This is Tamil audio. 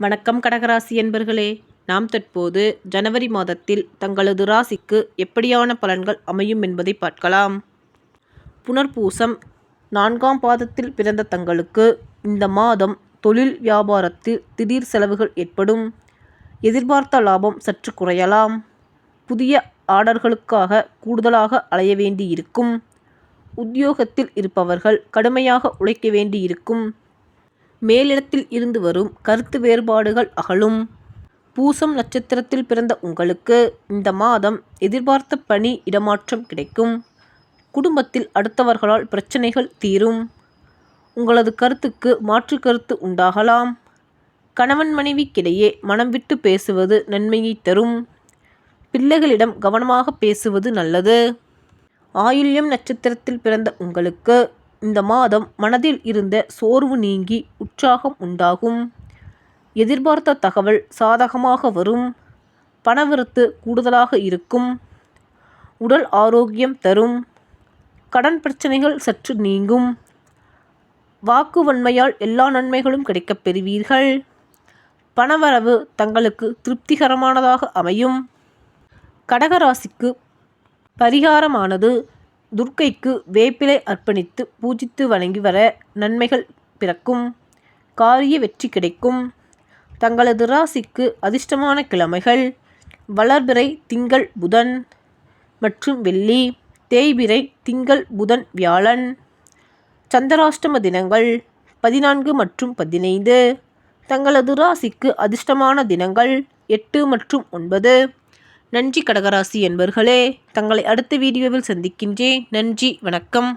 வணக்கம் கடகராசி என்பர்களே. நாம் தற்போது ஜனவரி மாதத்தில் தங்களது ராசிக்கு எப்படியான பலன்கள் அமையும் என்பதை பார்க்கலாம். புனர்பூசம் நான்காம் பாதத்தில் பிறந்த தங்களுக்கு இந்த மாதம் தொழில் வியாபாரத்தில் திடீர் செலவுகள் ஏற்படும். எதிர்பார்த்த லாபம் சற்று குறையலாம். புதிய ஆர்டர்களுக்காக கூடுதலாக அலைய வேண்டியிருக்கும். உத்தியோகத்தில் இருப்பவர்கள் கடுமையாக உழைக்க வேண்டியிருக்கும். மேலிடத்தில் இருந்து வரும் கருத்து வேறுபாடுகள் அகலும். பூசம் நட்சத்திரத்தில் பிறந்த உங்களுக்கு இந்த மாதம் எதிர்பார்த்த பணி இடமாற்றம் கிடைக்கும். குடும்பத்தில் அடுத்தவர்களால் பிரச்சனைகள் தீரும். உங்களது கருத்துக்கு மாற்று கருத்து உண்டாகலாம். கணவன் மனைவிக்கிடையே மனம் விட்டு பேசுவது நன்மையை தரும். பிள்ளைகளிடம் கவனமாக பேசுவது நல்லது. ஆயுள்யம் நட்சத்திரத்தில் பிறந்த உங்களுக்கு இந்த மாதம் மனதில் இருந்த சோர்வு நீங்கி உற்சாகம் உண்டாகும். எதிர்பார்த்த தகவல் சாதகமாக வரும். பணவரத்து கூடுதலாக இருக்கும். உடல் ஆரோக்கியம் தரும். கடன் பிரச்சனைகள் சற்று நீங்கும். வாக்கு வன்மையால் எல்லா நன்மைகளும் கிடைக்கப் பெறுவீர்கள். பணவரவு தங்களுக்கு திருப்திகரமானதாக அமையும். கடகராசிக்கு பரிகாரமானது. துர்க்கைக்கு வேப்பிலை அர்ப்பணித்து பூஜித்து வணங்கி வர நன்மைகள் பிறக்கும். காரிய வெற்றி கிடைக்கும். தங்களது ராசிக்கு அதிர்ஷ்டமான கிழமைகள். வளர்பிறை திங்கள் புதன் மற்றும் வெள்ளி. தேய்பிறை திங்கள் புதன் வியாழன். சந்திராஷ்டம தினங்கள் பதினான்கு மற்றும் பதினைந்து. தங்களது ராசிக்கு அதிர்ஷ்டமான தினங்கள் எட்டு மற்றும் ஒன்பது. நன்றி கடகராசி என்பர்களே தங்களை அடுத்த வீடியோவில் சந்திக்கின்றேன். நன்றி வணக்கம்.